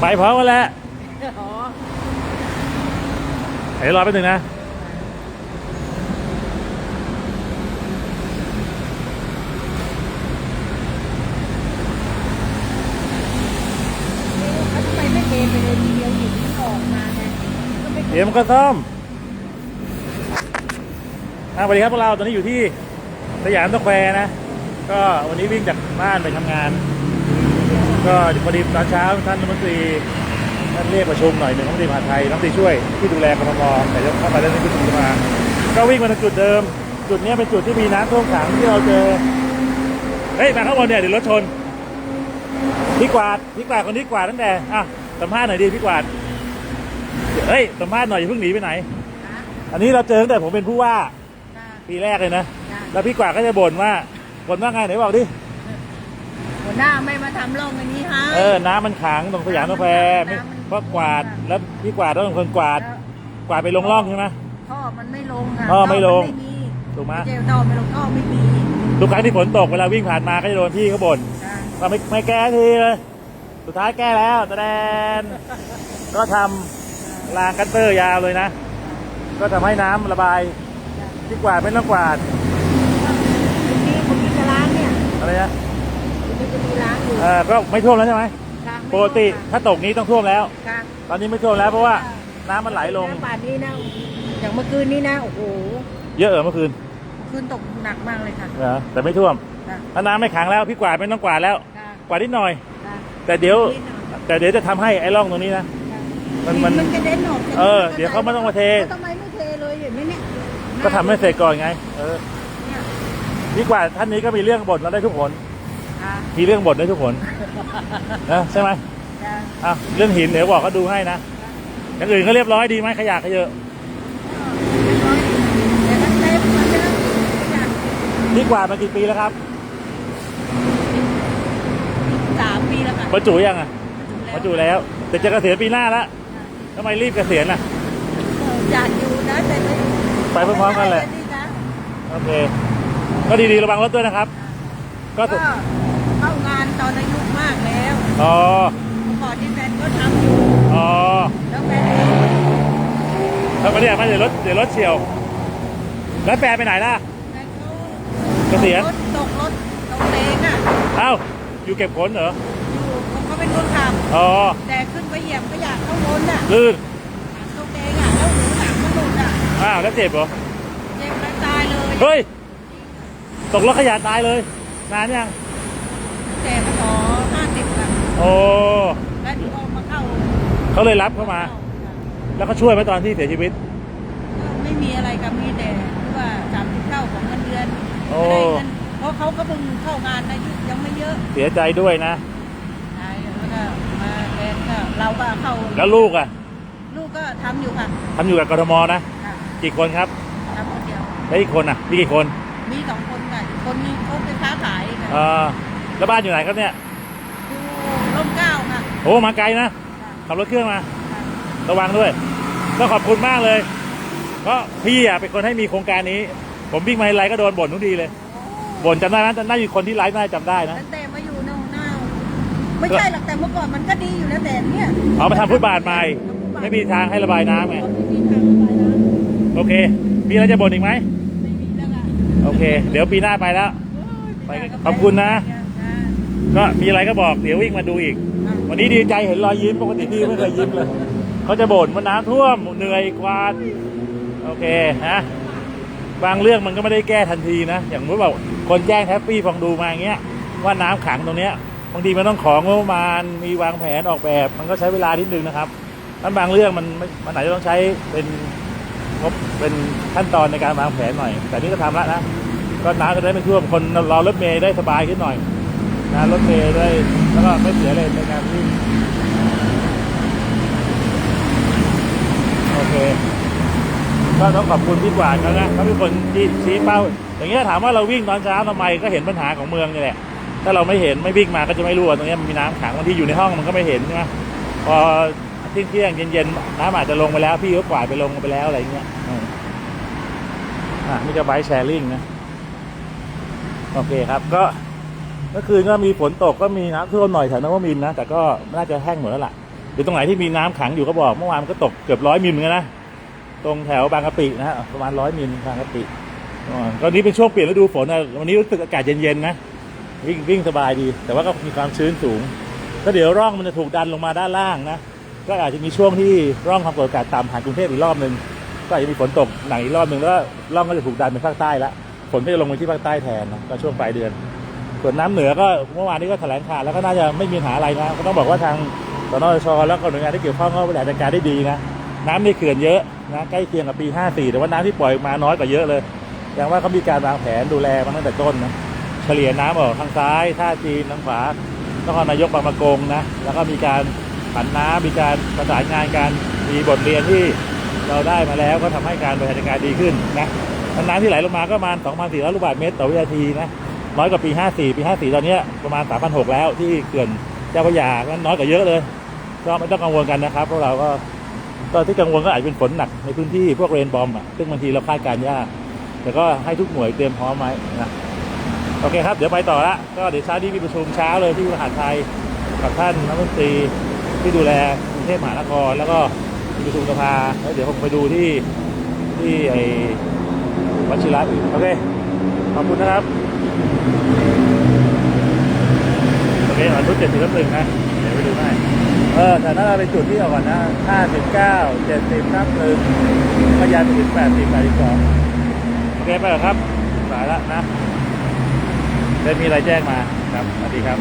ไปพร้อมกันแหล้วอ๋อเดี๋ยวรอแป๊บนึงนะ แล้วทำไมไม่เทไปเลยทีเดียวหยิบมันออกมาไงก็ไม่เดี๋ยวมันก็ซ่อมอะสวัสดีครับพวกเราตอนนี้อยู่ที่สยามสแควร์นะ ก็วันนี้วิ่งจากบ้านไปทำงาน ก็พอดีตอนเช้าท่านรัฐมนตรีท่านเรียกประชุมหน่อยหนึ่งรัฐมนตรีมหาดไทยรัฐมนตรีช่วยที่ดูแลกรทมแต่จะเข้าไปแล้วนี่ประชุมมา ก็วิ่งมาถึงจุดเดิม จุดเนี้ยเป็นจุดที่มีน้ำท่วมขังที่เราเจอเฮ้ยมาข้างบนเนี่ยเดี๋ยวรถชนพี่กวาดพี่กวาดคนที่กวาดตั้งแต่อะสัมภาษณ์หน่อยดิพี่กวาดเฮ้ยสัมภาษณ์หน่อยอย่าเพิ่งหนีไปไหนนะอันนี้เราเจอตั้งแต่ผมเป็นผู้ว่านะปีแรกเลยนะนะแล้วพี่กวาดก็จะบ่นว่าบ่นว่าไงไหนบอกดิ หัวหน้าไม่มาทำร่องอันนี้ให้เออ น้ำมันขังตรงสยามสแควร์ไม่น้ำมันเพราะกวาด แล้วพี่กวาดต้องเป็นคนกวาดแล้วกวาดไปลงร่องใช่ไหม ท่อมันไม่ลงอะท่อไม่ลง ท่อมันไม่มีถูกไหมเจลท่อไม่ลงท่อไม่มีทุกครั้งที่ฝนตกเวลาวิ่งผ่านมาก็จะโดนพี่เขาบ่นนะว่าไม่ไม่แก้ทีเลย สุดท้ายแก้แล้วแสดงก็ทำรางกันเตอร์ยาวเลยนะ ก็ทำให้น้ำระบายพี่กวาดไม่ต้องกวาดวันนี้คนที่จะล้างเนี่ยอะไรนะวันนี้ จะมีล้างอยู่เออก็ไม่ท่วมแล้วใช่ไหมล้างไม่ปกติค่ะถ้าตกนี้ต้องท่วมแล้ว ค่ะตอนนี้ไม่ท่วมแล้วเพราะว่าน้ำมันไหลลงน้ำป่านนี้นะอย่างเมื่อคืนนี้นะโอ้โหเยอะเออเมื่อคืนคืนตกหนักมากเลยค่ะเหรอแต่ไม่ท่วมค่ะถ้าน้ำไม่ขังแล้วพี่กวาดไม่ต้องกวาดแล้ว ค่ะกวาดนิดหน่อย ค่ะแต่เดี๋ยว นิดหน่อยแต่เดี๋ยวจะทำให้ไอ้ร่องตรงนี้นะ มันมันมันกระเด็นออกจากเออเดี๋ยวเขาไม่ต้องมาเททำไมไม่เทเลยเห็นไหมเนี่ยก็ทำให้เสร็จก่อนไง เออเนี่ยพี่กวาดท่านนี้ก็มีเรื่องบ่นเราได้ทุกผลค่ะ มีเรื่องบ่นได้ทุกผลนะใช่ไหมค่ะอะเรื่องหินเดี๋ยวบอกเขาดูให้นะอย่างอื่นก็เรียบร้อยดีไหมขยะขยเยอะเดี๋ยวมันเต็มเหมือนเดิมจ้ะพี่กวาดมากี่ปีแล้วครับสามปีแล้วค่ะบรรจุยังอะบรรจุแล้ว แต่จะเกษียณปีหน้าแล้วทำไมรีบเกษียณอะอยากอยู่นะแต่ไม่ไปพร้อมๆกันแหละไม่ได้นะโอเค ก็ดีๆระวังรถด้วยนะครับ ก็ อนอายุมากแล้วอ๋อเมื่อก่อนที่แฟนก็ทำอยู่อ๋อแล้วแฟนถ้าไม่ได้มาเดี๋ยวรถเดี๋ยวรถเฉียว แล้วแฟนไปไหนล่ะแฟนเขาเกษียณรถตกรถตกเลงอะเอ้าอยู่เก็บขนเหรออยู่เขาเป็นคนขับอ๋อแต่ขึ้นไปเหยียบขยะข้างบนอะลื่นตกเลงอะแล้วหูหนังมันหลุดอะอ้าวแล้วเจ็บเหรอเจ็บแล้วตายเลยเฮ้ยตกรถขยะตายเลยนานยัง แต่มาขอห้าสิบอะโอ้แล้วที่เขามาเข้าเขาเลยรับเข้ามาแล้วก็ช่วยไหมตอนที่เสียชีวิต ก็ไม่มีอะไรกับมีแต่ที่ว่าสามสิบเท่าของเงินเดือนโอ้ ไม่ได้เงินเพราะเขาก็เพิ่งเข้างานอายุยังไม่เยอะเสียใจด้วยนะ ใช่แล้วก็มาแทนก็เราก็เข้าแล้วลูกอะลูกก็ทำอยู่ค่ะทำอยู่กับกทมนะค่ะกี่คนครับทำคนเดียว แล้วอีกคนอะมีกี่คนมีสองคนค่ะอีกคนนึงเขาไปค้าขายค่ะ เออ แล้วบ้านอยู่ไหนครับเนี่ยอยู่ร่มเกล้าค่ะโอ้มาไกลนะค่ะขับรถเครื่องมาค่ะระวังด้วยก็ขอบคุณมากเลย เพราะพี่อะเป็นคนให้มีโครงการนี้ ผมวิ่งมาไลฟ์ก็โดนบ่นทุกทีเลยบ่นจำได้ไหมน่าอยู่คนที่ไลฟ์น่าจะจำได้นะตั้งแต่มาอยู่นองหน้าไม่ใช่หรอกแต่เมื่อก่อนมันก็ดีอยู่แล้วแต่เนี่ยเอามาทำฟุตบาทใหม่ไม่มีทางให้ระบายน้ำไงไม่มีทางระบายน้ำโอเค มีอะไรจะบ่นอีกไหมไม่มีแล้วค่ะโอเค เดี๋ยวปีหน้าไปแล้วโยไปม่ด้ก็ขอบคุณนะค่ะ ก็มีอะไรก็บอกเดี๋ยววิ่งมาดูอีก วันนี้ดีใจเห็นรอยยิ้มปกติพี่ไม่เคยยิ้มเลยเขาจะบ่นว่าน้ำท่วมเหนื่อยกวาดโอเคนะบางเรื่องมันก็ไม่ได้แก้ทันทีนะ อย่างเมื่อแบบคนแจ้งแท็บปี้ฟังดูมาอย่างเงี้ยว่าน้ำขังตรงเนี้ยบางทีมันต้องของงบประมาณมีวางแผนออกแบบ มันก็ใช้เวลานิดนึงนะครับนั้นบางเรื่องมันไม่มันอาจจะต้องใช้เป็นงบเป็นขั้นตอนในการวางแผนหน่อย แต่นี่ก็ทำแล้วนะก็น้ำจะได้ไม่ท่วมคนรอรถเมย์ได้สบายขึ้นหน่อย นะรถเมย์ได้แล้วก็ไม่เสียเลยในการวิ่งโอเค ก็ต้องขอบคุณพี่กวาดเขานะเขาเป็นคนที่ชี้เป้า อย่างเงี้ยถามว่าเราวิ่งตอนเช้าทำไมก็เห็นปัญหาของเมืองนี่แหละถ้าเราไม่เห็นไม่วิ่งมาก็จะไม่รู้ว่าตรงเนี้ยมันมีน้ำขังบางทีอยู่ในห้องมันก็ไม่เห็นใช่ไหมพอเที่ยงเที่ยงเย็นๆน้ำอาจจะลงไปแล้ว พี่ก็กวาดไปลงไปแล้วอะไรเงี้ยอืมอะนี่ก็ไบค์แชร์ลิงนะ โอเคครับก็ เมื่อคืนก็มีฝนตกก็มีน้ำท่วมหน่อยแถวนวมินนะ แต่ก็น่าจะแห้งหมดแล้วล่ะรือตรงไหนที่มีน้ำขังอยู่ก็บอกเมื่อวานมันก็ตกเกือบร้อยมิลเหมือนกันนะตรงแถวบางกะปินะฮะประมาณร้อยมิลบางกะปิตอนนี้เป็นช่วงเปลี่ยนฤดูฝนนะวันนี้รู้สึกอากาศเย็นๆนะวิ่งวิ่งสบายดี แต่ว่าก็มีความชื้นสูงก็เดี๋ยวร่องมันจะถูกดันลงมาด้านล่างนะก็อาจจะมีช่วงที่ร่องความกดอากาศต่ำผ่านกรุงเทพอีกรอบหนึ่งก็อาจจะมีฝนตกหนักอีกรอบหนึ่งแล้วร่องก็จะถูกดันไปภาคใต้ละฝนก็จะลงไปที่ภาคใต้แทนนะก็ช่วงปลายเดือน ส่วนน้ำเหนือก็เมื่อวานนี้ก็แถลงข่าวแล้วก็น่าจะไม่มีปัญหาอะไรนะก็ต้องบอกว่าทางสนชแล้วก็หน่วยงานที่เกี่ยวข้องก็บริหารจัดการได้ดีนะน้ำในเขื่อนเยอะนะใกล้เคียงกับปี 54 แต่ว่าน้ำที่ปล่อยออกมาน้อยกว่าเยอะเลยแสดงว่าเขามีการวางแผนดูแลมาตั้งแต่ต้นนะเฉลี่ยน้ำออกทางซ้ายท่าจีนทางขวานครนายกบางประกงนะแล้วก็มีการผันน้ำมีการประสานงานกันมีบทเรียนที่เราได้มาแล้วก็ทำให้การบริหารจัดการดีขึ้นนะน้ำที่ไหลลงมาก็ประมาณ 2,400 ลูกบาศก์เมตรต่อวินาทีนะ น้อยกว่าปี 54 ปี 54 ตอนนี้ประมาณ 3,600 แล้วที่เขื่อนเจ้าพระยานั้นน้อยกว่าเยอะเลย ก็ไม่ต้องกังวลกันนะครับพวกเราก็ก็ที่กังวลก็อาจจะเป็นฝนหนักในพื้นที่พวกเรนบอมอะซึ่งบางทีเราคาดการยาก แต่ก็ให้ทุกหน่วยเตรียมพร้อมไว้นะโอเคครับ เดี๋ยวไปต่อละก็เดี๋ยวเช้านี้มีประชุมเช้าเลยที่มหาดไทยกับท่านรัฐมนตรีที่ดูแลกรุงเทพมหานคร แล้วก็มีประชุมสภาแล้วเดี๋ยวผมไปดูที่ที่ไอ้วชิระอีกโอเคขอบคุณนะครับ โอเคอาชุดเจ็ดสิบหนึ่งนะ เดี๋ยวไปดูให้เออแต่น่าจะเป็นจุดที่เอาก่อนนะห้าสิบเก้าเจ็ดสิบนับหนึ่งพยานสิบแปดสิบแปดสิบสองโอเคไปเหรอครับ สายละนะได้มีอะไรแจ้งมาครับสวัสดีครับ